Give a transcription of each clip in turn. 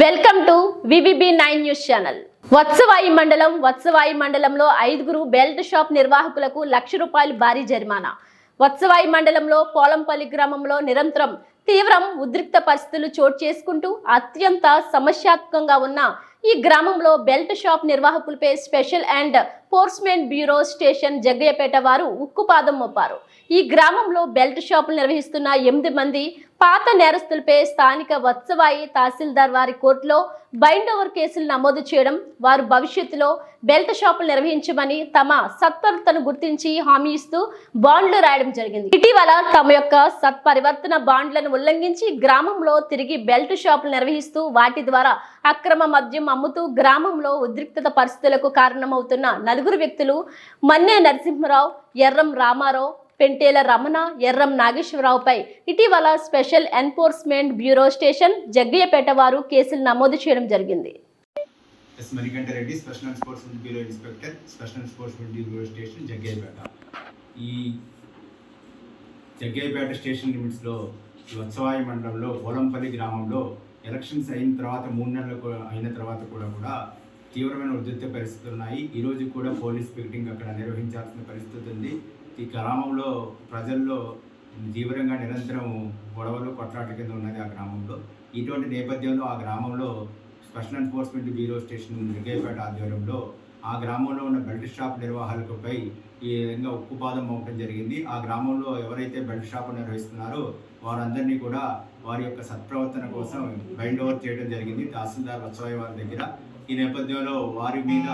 Welcome to VVB nine news channel. Vatsavai మండలం వత్సవాయి మండలంలో ఐదుగురు బెల్ట్ షాప్ నిర్వాహకులకు లక్ష రూపాయలు భారీ జరిమానా. వత్సవాయి మండలంలో పోలంపల్లి గ్రామంలో నిరంతరం తీవ్రం ఉద్రిక్త పరిస్థితులు చోటు చేసుకుంటూ అత్యంత సమస్యాత్మకంగా ఉన్న ఈ గ్రామంలో belt shop నిర్వాహకులపై special and enforcement bureau station Jaggayyapeta వారు ఉక్కుపాదం మోపారు. ఈ గ్రామంలో బెల్ట్ షాపులు నిర్వహిస్తున్న ఎనిమిది మంది పాత నేరస్తులపై స్థానిక వత్సవాయి తహసీల్దార్ వారి కోర్టులో బైండ్ ఓవర్ కేసులు నమోదు చేయడం వారు భవిష్యత్తులో బెల్ట్ షాపులు నిర్వహించమని తమ సత్వరతను గుర్తించి హామీ ఇస్తూ బాండ్లు రాయడం జరిగింది. ఇటీవల తమ యొక్క సత్పరివర్తన బాండ్లను ఉల్లంఘించి గ్రామంలో తిరిగి బెల్ట్ షాపులు నిర్వహిస్తూ వాటి ద్వారా అక్రమ మద్యం అమ్ముతూ గ్రామంలో ఉద్రిక్తత పరిస్థితులకు కారణమవుతున్న నలుగురు నలుగురు వ్యక్తులు మన్నే నరసింహరావు ఎర్రం రామారావు పెంటేల రమణ ఎర్రం నాగేశ్వరరావుపై ఇటీవల special enforcement bureau station Jaggayyapeta వారు కేసులు నమోదు చేయడం జరిగింది. S Manikanta Reddy special enforcement bureau inspector special enforcement bureau station Jaggayyapeta. ఈ జగ్గయ్యపేట స్టేషన్ లిమిట్స్లో ఈ వత్సవాయి మండలంలో పోలంపల్లి గ్రామంలో ఎలక్షన్స్ అయిన తర్వాత మూడు నెలలు అయిన తర్వాత కూడా కూడా తీవ్రమైన ఉద్రిక్త పరిస్థితులు ఉన్నాయి. ఈరోజు కూడా పోలీస్ పికెటింగ్ అక్కడ నిర్వహించాల్సిన పరిస్థితి ఉంది. ఈ గ్రామంలో ప్రజల్లో తీవ్రంగా నిరంతరం గొడవలు కొట్లాటల కింద ఉన్నది ఆ గ్రామంలో. ఇటువంటి నేపథ్యంలో ఆ గ్రామంలో special enforcement bureau station Rigepeta ఆధ్వర్యంలో ఆ గ్రామంలో ఉన్న బెల్ట్ షాప్ నిర్వాహకులపై ఈ విధంగా ఉక్కుపాదం మోపడం జరిగింది. ఆ గ్రామంలో ఎవరైతే బెల్ట్ షాప్ నిర్వహిస్తున్నారో వారందరినీ కూడా వారి యొక్క సత్ప్రవర్తన కోసం బైండ్ ఓవర్ చేయడం జరిగింది. తహసీల్దార్ వత్సవయ్య వారి దగ్గర. ఈ నేపథ్యంలో వారి మీద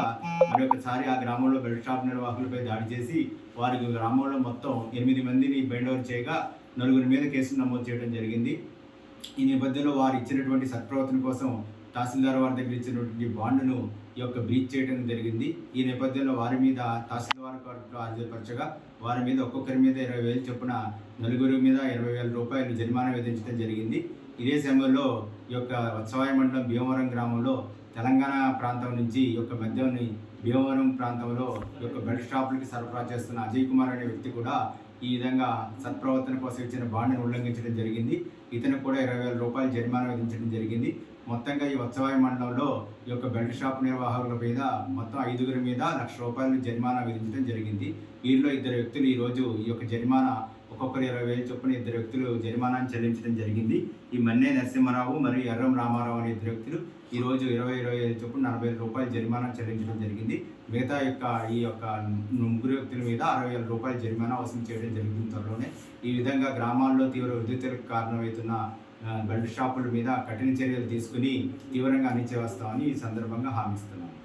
మరొకసారి ఆ గ్రామంలో బెల్ట్ షాప్ నిర్వాహకులపై దాడి చేసి వారి గ్రామంలో మొత్తం ఎనిమిది మందిని బైండ్ ఓవర్ చేయగా నలుగురి మీద కేసులు నమోదు చేయడం జరిగింది. ఈ నేపథ్యంలో వారు ఇచ్చినటువంటి సత్ప్రవర్తన కోసం తహసీల్దార్ వారి దగ్గర ఇచ్చినటువంటి బాండును ఈ యొక్క బ్రీచ్ చేయడం జరిగింది. ఈ నేపథ్యంలో వారి మీద తహసీల్దార్ కోర్టులో హాజరుపరచగా వారి మీద ఒక్కొక్కరి మీద ఇరవై వేలు చొప్పున నలుగురి మీద ఇరవై వేల రూపాయలు జరిమానా విధించడం జరిగింది. ఇదే సమయంలో ఈ యొక్క వత్సవాయ మండలం భీమవరం గ్రామంలో తెలంగాణ ప్రాంతం నుంచి ఈ యొక్క మద్యాన్ని భీమవరం ప్రాంతంలో ఈ యొక్క బెల్ట్ షాపులకి సరఫరా చేస్తున్న అజయ్ కుమార్ అనే వ్యక్తి కూడా ఈ విధంగా సత్ప్రవర్తన కోసం ఇచ్చిన బాండ్ని ఉల్లంఘించడం జరిగింది. ఇతను కూడా ఇరవై వేల రూపాయలు జరిమానా విధించడం జరిగింది. మొత్తంగా ఈ ఉత్సవాయ మండలంలో ఈ యొక్క బెల్ట్ షాప్ నిర్వాహకుల మీద మొత్తం ఐదుగురి మీద లక్ష రూపాయలు జరిమానా విధించడం జరిగింది. వీరిలో ఇద్దరు వ్యక్తులు ఈరోజు ఈ యొక్క జరిమానా ఒక్కొక్కరు ఇరవై వేలు చొప్పున ఇద్దరు వ్యక్తులు జరిమానాన్ని చెల్లించడం జరిగింది. ఈ మన్నే నరసింహారావు మరియు ఎర్రం రామారావు అనే ఇద్దరు వ్యక్తులు ఈరోజు ఇరవై ఇరవై ఐదు చొప్పున నలభై వేల రూపాయలు జరిమానా చెల్లించడం జరిగింది. మిగతా యొక్క ఈ యొక్క ముగ్గురు వ్యక్తుల మీద అరవై వేల రూపాయలు జరిమానా వసూలు చేయడం జరిగింది త్వరలోనే. ఈ విధంగా గ్రామాల్లో తీవ్ర ఉద్రిక్తలకు కారణమవుతున్న బెల్ట్ షాపుల మీద కఠిన చర్యలు తీసుకుని తీవ్రంగా అణిచేవస్తామని ఈ సందర్భంగా హామీస్తున్నాను